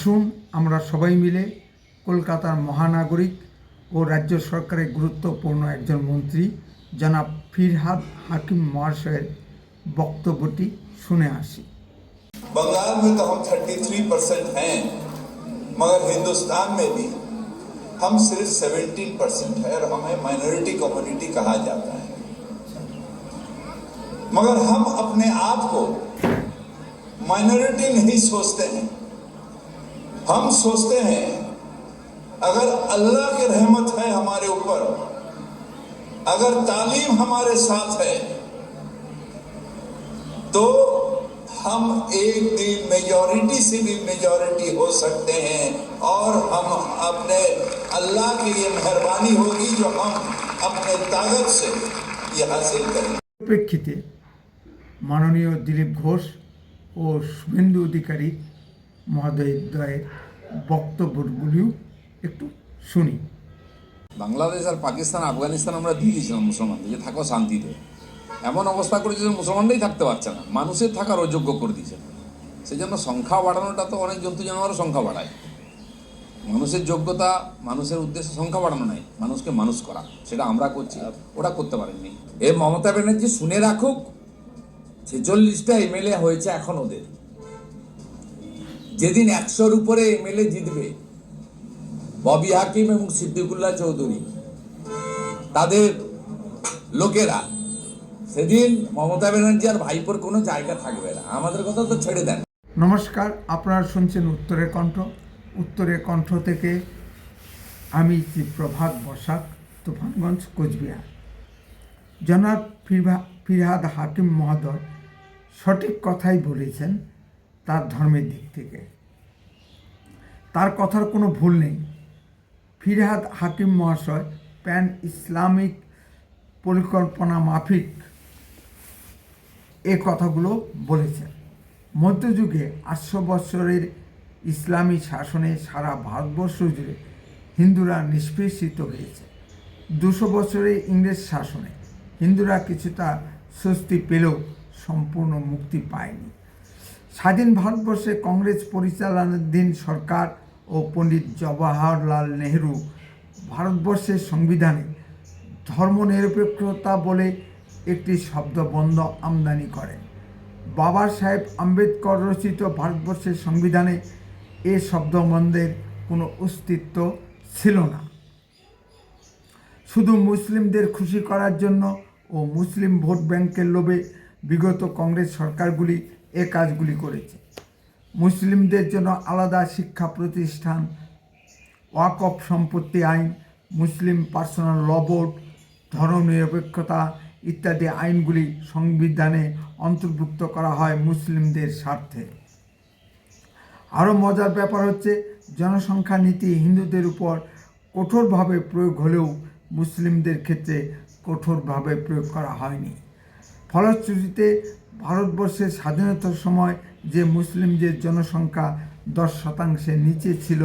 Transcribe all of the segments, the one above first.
আসুন আমরা সবাই মিলে কলকাতার মহানাগরিক ও রাজ্য সরকারের গুরুত্বপূর্ণ একজন মন্ত্রী জনাব ফিরহাদ হাকিম মহাশয়ের বক্তব্যটি শুনে আসি बंगाल में तो हम 33 परसेंट हैं मगर हिंदुस्तान में भी हम सिर्फ 17 परसेंट है और हमें माइनॉरिटी कम्युनिटी कहा जाता है मगर हम अपने आप को माइनॉरिटी नहीं सोचते हैं हम सोचते हैं अगर अल्लाह की रहमत है हमारे ऊपर अगर तालीम हमारे साथ है तो हम एक दिन मेजॉरिटी से भी मेजॉरिटी हो सकते हैं और हम अपने अल्लाह की ये मेहरबानी होगी जो हम अपने ताकत से ये हासिल करें প্রেক্ষিতে মাননীয় দিলীপ ঘোষ ও শুভেন্দু অধিকারী মহোদয়ের বক্তব্যগুলিও একটু শুনি। বাংলাদেশ আর পাকিস্তান, আফগানিস্তান আমরা দিয়ে দিয়েছিলাম মুসলমানদের, যে থাকো শান্তিতে। এমন অবস্থা করেছে যে মুসলমানরাই থাকতে পারছে না, মানুষের থাকার অযোগ্য করে দিয়েছে। সেই জন্য সংখ্যা বাড়ানোটা তো অনেক জন্তু জানোয়ারও সংখ্যা বাড়ায়। মানুষের যোগ্যতা, মানুষের উদ্দেশ্য সংখ্যা বাড়ানো নাই মানুষকে মানুষ করা, সেটা আমরা করছি, ওরা করতে পারেননি। এ মমতা ব্যানার্জি শুনে রাখুক, ছেচল্লিশটা এমএলএ হয়েছে এখন ওদের। যেদিন একশোর উপরে এমএলএ জিতবে, ববি হাকিম এবং সিদ্দিকুল্লাহ চৌধুরী, তাদের লোকেরা সেদিন মমতা ব্যানার্জি আর ভাইপোর কোনো জায়গা থাকবে না। আমাদের কথা তো ছেড়ে দেন। নমস্কার, আপনারা শুনছেন উত্তরের কণ্ঠ। উত্তরের কণ্ঠ থেকে আমি প্রভাত বসাক, তুফানগঞ্জ, কোচবিহার। জনাব ফিরহাদ হাকিম মহোদয় সঠিক কথাই বলেছেন। তার ধর্মের দিক থেকে। তার কথার কোনো ভুল নেই। ফিরহাদ হাকিম মহাশয় প্যান ইসলামিক পরিকল্পনা মাফিক এ কথাগুলো বলেছেন। মধ্যযুগে আটশো বৎসরের ইসলামী শাসনে সারা ভারতবর্ষ জুড়ে হিন্দুরা নিষ্পেষিত হয়েছে। দুশো বছরের ইংরেজ শাসনে হিন্দুরা কিছুটা স্বস্তি পেলেও সম্পূর্ণ মুক্তি পায়নি। স্বাধীন ভারতবর্ষে কংগ্রেস পরিচালনাধীন সরকার ও পণ্ডিত জওয়াহরলাল নেহরু ভারতবর্ষের সংবিধানে ধর্মনিরপেক্ষতা বলে একটি শব্দবন্ধ আমদানি করেন বাবা সাহেব আম্বেদকর রচিত ভারতবর্ষের সংবিধানে এ শব্দবন্ধের কোনো অস্তিত্ব ছিল না। শুধু মুসলিমদের খুশি করার জন্য ও মুসলিম ভোট ব্যাংকের লোভে বিগত কংগ্রেস সরকারগুলি এ কাজগুলি করেছে। মুসলিমদের জন্য আলাদা শিক্ষা প্রতিষ্ঠান ওয়াকফ সম্পত্তি আইন, মুসলিম পার্সোনাল ল বোর্ড, ধর্মনিরপেক্ষতা ইত্যাদি আইনগুলি সংবিধানে অন্তর্ভুক্ত করা হয় মুসলিমদের স্বার্থে। আরও মজার ব্যাপার হচ্ছে, জনসংখ্যা নীতি হিন্দুদের উপর কঠোরভাবে প্রয়োগ হলেও মুসলিমদের ক্ষেত্রে কঠোরভাবে প্রয়োগ করা হয়নি। ফলশ্রুতিতে ভারতবর্ষের স্বাধীনতার সময় যে মুসলিমদের জনসংখ্যা দশ শতাংশের নিচে ছিল,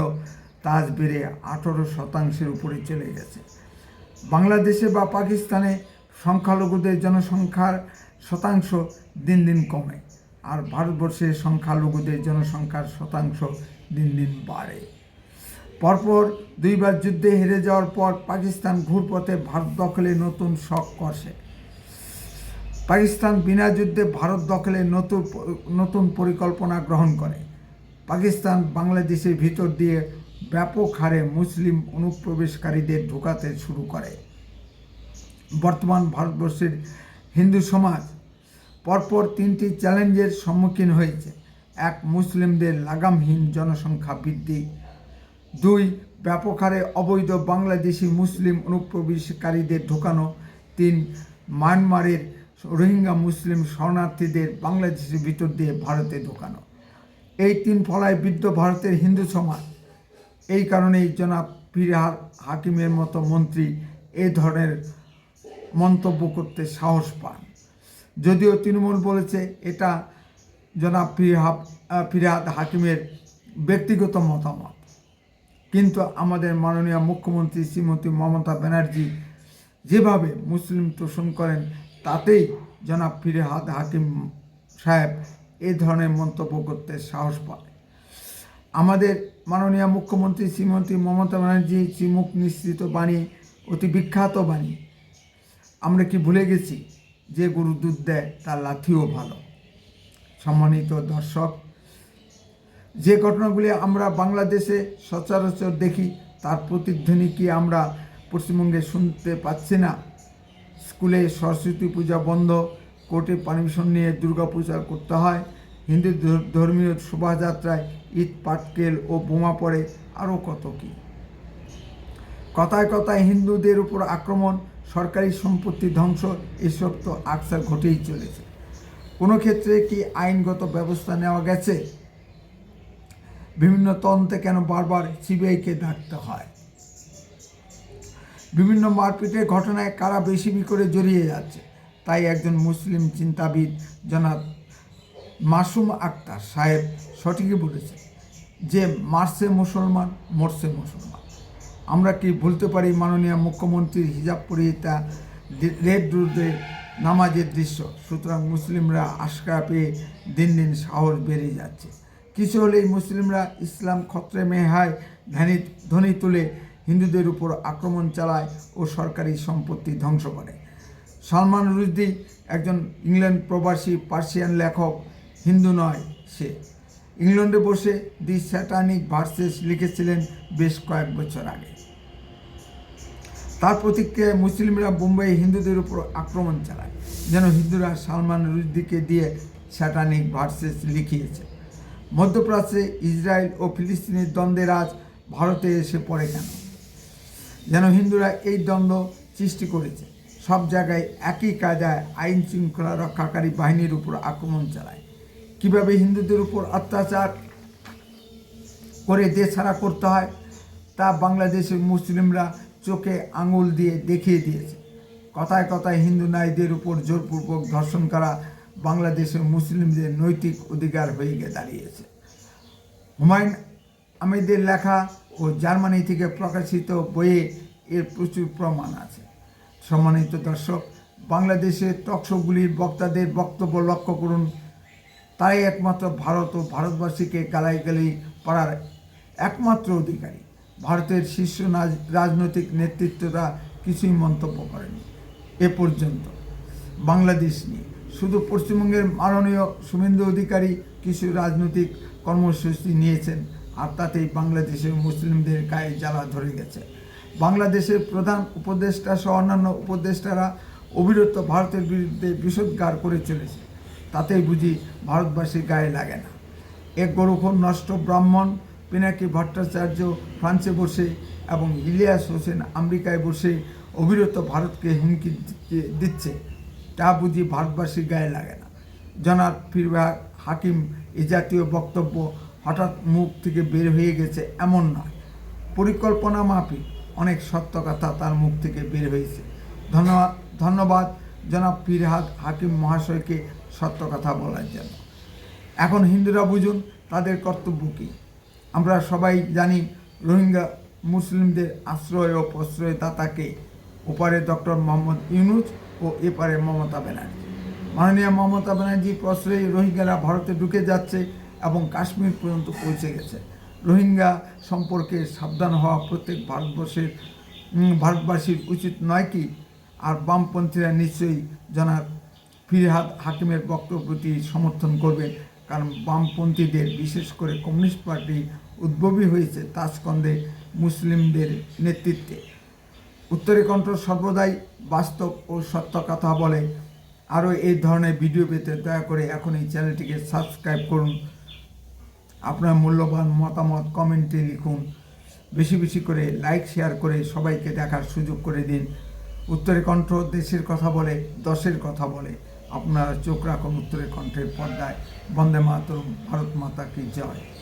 তা বেড়ে আঠেরো শতাংশের উপরে চলে গেছে। বাংলাদেশে বা পাকিস্তানে সংখ্যালঘুদের জনসংখ্যার শতাংশ দিন দিন কমে, আর ভারতবর্ষের সংখ্যালঘুদের জনসংখ্যার শতাংশ দিন দিন বাড়ে। পরপর দুইবার যুদ্ধে হেরে যাওয়ার পর পাকিস্তান ঘুরপথে ভারত দখলে নতুন শখ কষে পাকিস্তান বিনা যুদ্ধে ভারত দখলে নতুন নতুন পরিকল্পনা গ্রহণ করে। পাকিস্তান বাংলাদেশের ভিতর দিয়ে ব্যাপক হারে মুসলিম অনুপ্রবেশকারীদের ঢোকাতে শুরু করে। বর্তমান ভারতবর্ষের হিন্দু সমাজ পরপর তিনটি চ্যালেঞ্জের সম্মুখীন হয়েছে। এক, মুসলিমদের লাগামহীন জনসংখ্যা বৃদ্ধি। দুই, ব্যাপক হারে অবৈধ বাংলাদেশি মুসলিম অনুপ্রবেশকারীদের ঢোকানো। তিন, মায়ানমারের রোহিঙ্গা মুসলিম শরণার্থীদের বাংলাদেশের ভিতর দিয়ে ভারতে ঢোকানো। এই তিন ফলায় বৃদ্ধ ভারতের হিন্দু সমাজ। এই কারণেই জনাব ফিরহার হাকিমের মতো মন্ত্রী এ ধরনের মন্তব্য করতে সাহস পান। যদিও তৃণমূল বলেছে এটা জনাব ফিরহাব হাকিমের ব্যক্তিগত মতামত। কিন্তু আমাদের মাননীয় মুখ্যমন্ত্রী শ্রীমতী মমতা ব্যানার্জি যেভাবে মুসলিম তোষণ করেন তাতেই জনাব ফিরহাদ হাকিম সাহেব এ ধরনের মন্তব্য করতে সাহস পায়। আমাদের মাননীয় মুখ্যমন্ত্রী শ্রীমতী মমতা ব্যানার্জি শ্রীমুখ নিশ্চিত বাণী, অতি বিখ্যাত বাণী। আমরা কি ভুলে গেছি যে গরু দুধ দেয় তার লাথিও ভালো। সম্মানিত দর্শক, যে ঘটনাগুলি আমরা বাংলাদেশে সচরাচর দেখি তার প্রতিধ্বনি কি আমরা পশ্চিমবঙ্গে শুনতে পাচ্ছি না? স্কুলে সরস্বতী পূজা বন্ধ, কোর্টে পারমিশন নিয়ে দুর্গা পূজা করতে হয়। হিন্দু ধর্মীয় শোভাযাত্রায় ঈদ, পাটকেল ও বোমা পড়ে আরও কত কী। কথায় কথায় হিন্দুদের উপর আক্রমণ, সরকারি সম্পত্তি ধ্বংস, এসব তো আকসার ঘটেই চলেছে। কোনো ক্ষেত্রে কি আইনগত ব্যবস্থা নেওয়া গেছে? বিভিন্ন তদন্তে কেন বারবার সিবিআইকে ডাকতে হয়? বিভিন্ন মারপিটের ঘটনায় কারা বেশি করে জড়িয়ে যাচ্ছে তাই একজন মুসলিম চিন্তাবিদ জনাব মাসুম আক্তার সাহেব সঠিকই বলেছেন যে, মারছে মুসলমান, মরছে মুসলমান। আমরা কি ভুলতে পারি মাননীয় মুখ্যমন্ত্রীর হিজাব পরিহিতা রোডে নামাজের দৃশ্য? সুতরাং মুসলিমরা আশকা পেয়ে দিন দিন সাহস বেড়ে যাচ্ছে। কিছু হলেই মুসলিমরা ইসলাম খত্রে মেহায় ধ্যানি, ধ্বনি তুলে হিন্দুদের উপর আক্রমণ চালায় ও সরকারি সম্পত্তি ধ্বংস করে। সালমান রুশদি একজন ইংল্যান্ড প্রবাসী পার্সিয়ান লেখক, হিন্দু নয় সে। ইংল্যান্ডে বসে দি স্যাটানিক ভার্সেস লিখেছিলেন বেশ কয়েক বছর আগে। তার প্রতিক্রিয়ায় মুসলিমরা বোম্বাই হিন্দুদের উপর আক্রমণ চালায়, যেন হিন্দুরা সালমান রুশদিকে দিয়ে স্যাটানিক ভার্সেস লিখিয়েছে। মধ্যপ্রাচ্যে ইসরায়েল ও ফিলিস্তিনের দ্বন্দ্বের আজ ভারতে এসে পড়ে কেন? যেন হিন্দুরা এই দ্বন্দ্ব সৃষ্টি করেছে। সব জায়গায় একই কায়দায় আইন শৃঙ্খলা রক্ষাকারী বাহিনীর উপর আক্রমণ চালায়। কীভাবে হিন্দুদের উপর অত্যাচার করে দেশ ছাড়া করতে হয়, তা বাংলাদেশের মুসলিমরা চোখে আঙুল দিয়ে দেখিয়ে দিয়েছে। কথায় কথায় হিন্দু নারীদের উপর জোরপূর্বক ধর্ষণ করা বাংলাদেশের মুসলিমদের নৈতিক অধিকার হয়ে গিয়ে দাঁড়িয়েছে। হুমায়ুন আহমেদের লেখা ও জার্মানি থেকে প্রকাশিত বইয়ে এর প্রচুর প্রমাণ আছে। সম্মানিত দর্শক, বাংলাদেশের টকশোগুলির বক্তাদের বক্তব্য লক্ষ্য করুন। তারাই একমাত্র ভারত ও ভারতবাসীকে গালাই গালি পাড়ার একমাত্র অধিকারী। ভারতের শীর্ষ রাজনৈতিক নেতৃত্বরা কিছুই মন্তব্য করেনি। এ পর্যন্ত বাংলাদেশ নিয়ে শুধু পশ্চিমবঙ্গের মাননীয় শুভেন্দু অধিকারী কিছু রাজনৈতিক কর্মসূচি নিয়েছেন। আর তাতেই বাংলাদেশের মুসলিমদের গায়ে জ্বালা ধরে গেছে। বাংলাদেশের প্রধান উপদেষ্টা সহ অন্যান্য উপদেষ্টারা অবিরত ভারতের বিরুদ্ধে বিষোদ্গার করে চলেছে। তাতেই বুঝি ভারতবাসীর গায়ে লাগে না। এক গরুখন নষ্ট ব্রাহ্মণ, পিনাকি ভট্টাচার্য ফ্রান্সে বসে এবং ইলিয়াস হোসেন আমেরিকায় বসে অবিরত ভারতকে হুমকি দিচ্ছে, তা বুঝি ভারতবাসীর গায়ে লাগে না। জনাব ফিরবাহ হাকিম এ জাতীয় বক্তব্য হঠাৎ মুখ থেকে বের হয়ে গেছে এমন নয়। পরিকল্পনা মাফিক, অনেক সত্য কথা তার মুখ থেকে বের হয়েছে। ধন্যবাদ ধন্যবাদ জনাব ফিরহাদ হাকিম মহাশয়কে সত্য কথা বলার জন্য। এখন হিন্দুরা বুঝুন তাদের কর্তব্য কী। আমরা সবাই জানি রোহিঙ্গা মুসলিমদের আশ্রয় ও প্রশ্রয়দাতাকে ওপারে ডক্টর মোহাম্মদ ইউনুস ও এপারে মমতা ব্যানার্জি। মাননীয় মমতা ব্যানার্জি প্রশ্রয়ী রোহিঙ্গারা ভারতে ঢুকে যাচ্ছে। এবং কাশ্মীর পর্যন্ত পৌঁছে গেছে। রোহিঙ্গা সম্পর্কে সাবধান হওয়া প্রত্যেক ভারতবর্ষের ভারতবাসীর উচিত নয় কি? আর বামপন্থীরা নিশ্চয়ই জনাব ফিরহাদ হাকিমের বক্তব্যটি সমর্থন করবেন। কারণ বামপন্থীদের, বিশেষ করে কমিউনিস্ট পার্টি উদ্ভবী হয়েছে তাজকন্দে মুসলিমদের নেতৃত্বে। উত্তরে কণ্ঠ সর্বদাই বাস্তব ও সত্য কথা বলে। আরও এই ধরনের ভিডিও পেতে দয়া করে এখন এই চ্যানেলটিকে সাবস্ক্রাইব করুন। আপনার মূল্যবান মতামত কমেন্টে লিখুন। বেশি বেশি করে লাইক শেয়ার করে সবাইকে দেখার সুযোগ করে দিন। উত্তরের কণ্ঠ দেশের কথা বলে, দশের কথা বলে। আপনারা চোখ রাখুন উত্তরের কণ্ঠের পর্দায়। বন্দে মাতরম, ভারত মাতা কি জয়।